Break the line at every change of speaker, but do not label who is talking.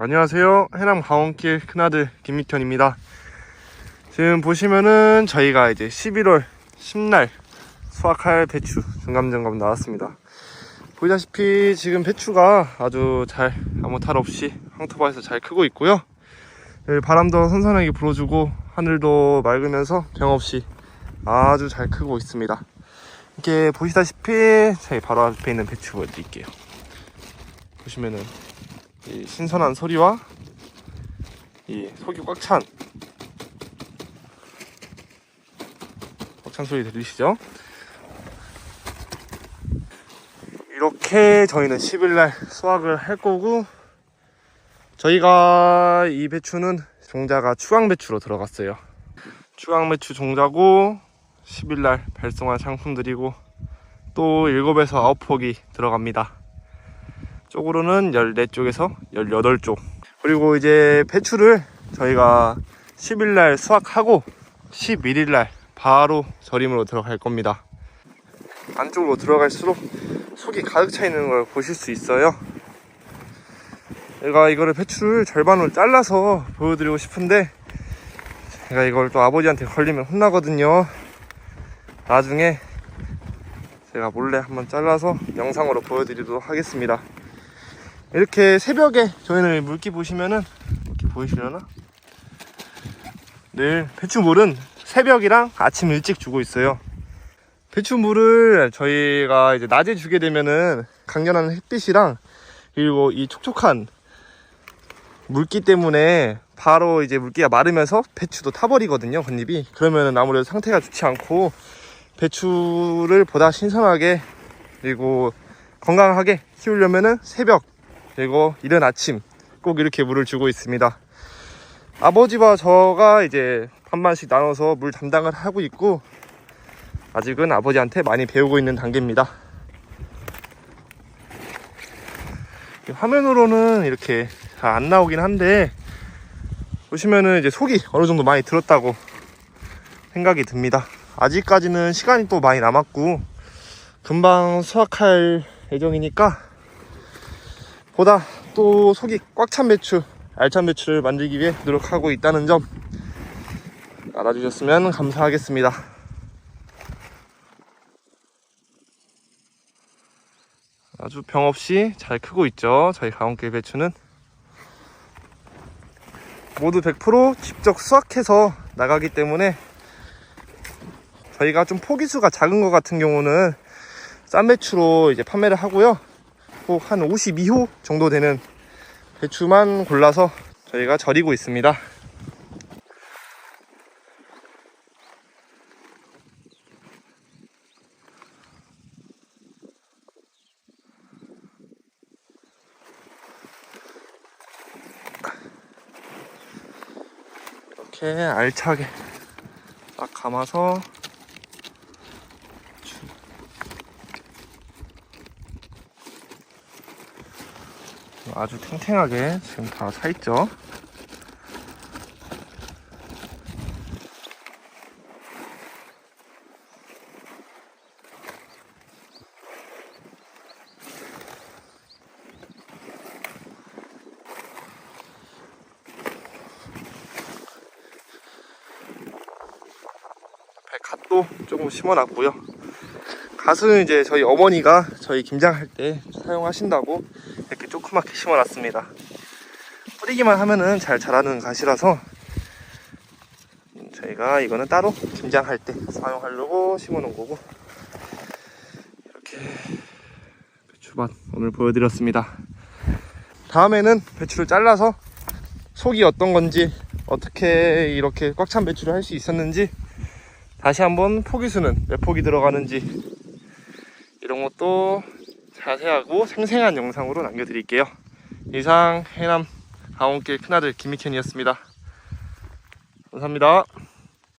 안녕하세요. 해남 강원길 큰아들 김미현입니다. 지금 보시면은 저희가 이제 11월 10날 수확할 배추 중감점검 나왔습니다. 보시다시피 지금 배추가 아주 잘 아무 탈 없이 황토바에서 잘 크고 있고요. 예, 바람도 선선하게 불어주고 하늘도 맑으면서 병 없이 아주 잘 크고 있습니다. 이렇게 보시다시피 저희 바로 앞에 있는 배추 보여드릴게요. 보시면은 이 신선한 소리와 이 속이 꽉 찬 꽉 찬 소리 들리시죠? 이렇게 저희는 10일날 수확을 할 거고 저희가 이 배추는 종자가 추강 배추로 들어갔어요. 추강 배추 종자고 10일날 발송한 상품들이고 또 7에서 9폭이 들어갑니다. 쪽으로는 14쪽에서 18쪽. 그리고 이제 배추를 저희가 10일날 수확하고 11일날 바로 절임으로 들어갈 겁니다. 안쪽으로 들어갈수록 속이 가득 차 있는 걸 보실 수 있어요. 제가 이거를 배추를 절반으로 잘라서 보여드리고 싶은데 제가 이걸 또 아버지한테 걸리면 혼나거든요. 나중에 제가 몰래 한번 잘라서 영상으로 보여드리도록 하겠습니다. 이렇게 새벽에 저희는 물기 보시면은 이렇게 보이시려나? 늘 배추물은 새벽이랑 아침 일찍 주고 있어요. 배추물을 저희가 이제 낮에 주게 되면은 강렬한 햇빛이랑 그리고 이 촉촉한 물기 때문에 바로 이제 물기가 마르면서 배추도 타버리거든요, 겉잎이. 그러면은 아무래도 상태가 좋지 않고 배추를 보다 신선하게 그리고 건강하게 키우려면은 새벽 그리고 이른 아침 꼭 이렇게 물을 주고 있습니다. 아버지와 저가 이제 반반씩 나눠서 물 담당을 하고 있고 아직은 아버지한테 많이 배우고 있는 단계입니다. 화면으로는 이렇게 잘 안 나오긴 한데 보시면은 이제 속이 어느 정도 많이 들었다고 생각이 듭니다. 아직까지는 시간이 또 많이 남았고 금방 수확할 예정이니까 보다 또 속이 꽉 찬 배추, 알찬 배추를 만들기 위해 노력하고 있다는 점 알아주셨으면 감사하겠습니다. 아주 병 없이 잘 크고 있죠. 저희 강원길 배추는 모두 100% 직접 수확해서 나가기 때문에 저희가 좀 포기수가 작은 것 같은 경우는 싼 배추로 이제 판매를 하고요. 꼭한 52호 정도 되는 배추만 골라서 저희가 절이고 있습니다. 이렇게 알차게 딱 감아서 아주 탱탱하게 지금 다 차있죠? 배 갓도 조금 심어놨고요 갓은 이제 저희 어머니가 저희 김장할 때 사용하신다고 이렇게 조그맣게 심어놨습니다. 뿌리기만 하면은 잘 자라는 갓이라서 저희가 이거는 따로 김장할 때 사용하려고 심어놓은 거고 이렇게 배추밭 오늘 보여드렸습니다. 다음에는 배추를 잘라서 속이 어떤 건지 어떻게 이렇게 꽉 찬 배추를 할 수 있었는지 다시 한번 포기수는 몇 폭이 들어가는지 이런 것도 자세하고 생생한 영상으로 남겨드릴게요. 이상 해남 강원길 큰아들 김미현이었습니다. 감사합니다.